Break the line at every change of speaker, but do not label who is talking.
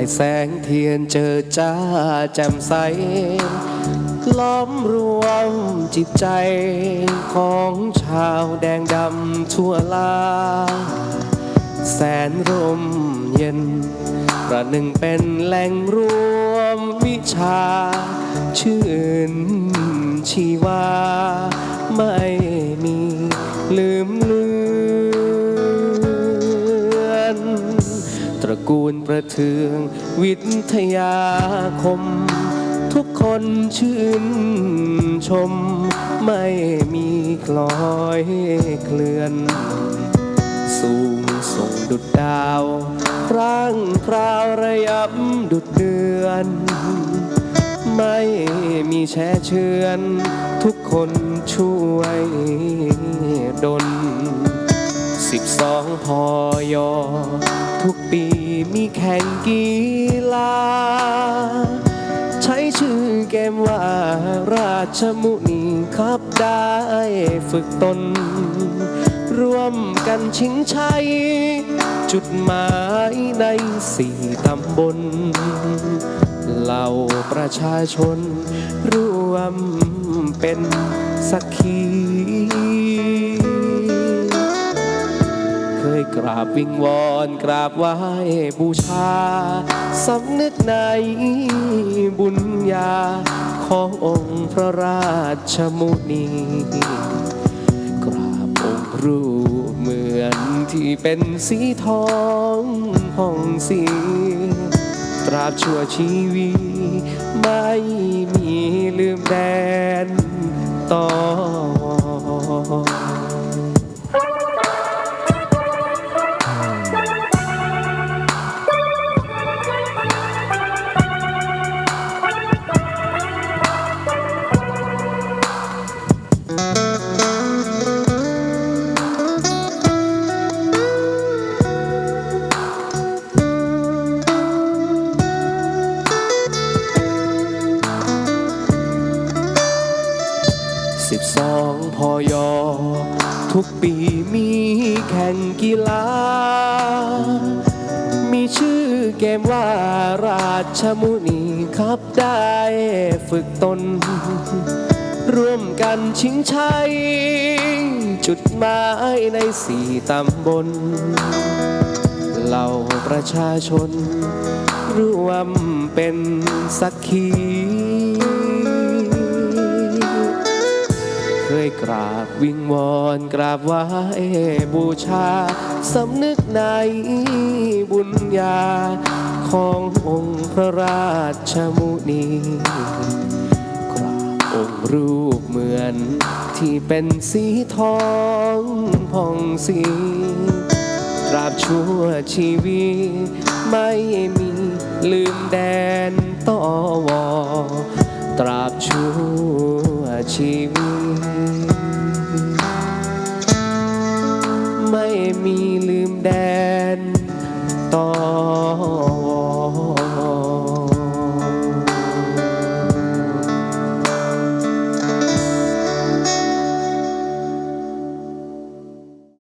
ายแสงเทียนเจอจ้าแจ่มใส ล้อมรวมจิตใจของชาวแดงดำทั่วลา แสนร่มเย็น ประหนึ่งเป็นแหล่งรวมวิชา ชื่นชีวา ไม่มีลืมลื กูลประเทือง วิทยาคม ทุกคนชื่นชม ไม่มีคล้อยเคลื่อน สูงส่งดุดดาว ครั้งคราวระยับดุดเดือน ไม่มีแช่เชือน ทุกคนช่วยดลสิบสองพอยอทุกปี มีแข่งกีฬา ใช้ชื่อเกมว่าราชมุนีครับได้ฝึกตน ร่วมกันชิงชัย จุดหมายในสี่ตำบลเหล่าประชาชน ร่วมเป็นสักขี ยกราบวิงวอนกราบไหว้บูชาสำนึกในบุญญาขององค์พระราชมุนีกราบองค์รูปเหมือนที่เป็นสีทองผ่องสีตราบชั่วชีวีไม่มีลืมแดนต่อ สิบสองพอยอ ทุกปีมีแข่งกีฬา มีชื่อเกมว่าราชมุนีครับได้ฝึกตน ร่วมกันชิงชัย จุดหมายในสี่ตำบลเหล่าประชาชน ร่วมเป็นสักขี เคยกราบวิงวอนกราบไหว้บูชา สำนึกในบุญญา ขององค์พระราชมุนี องค์รูปเหมือนที่เป็นสีทองผ่องสีตราบชั่วชีวิตไม่มีลืมแดนต่อวอตราบชั่วชีวิต ไม่มีลืม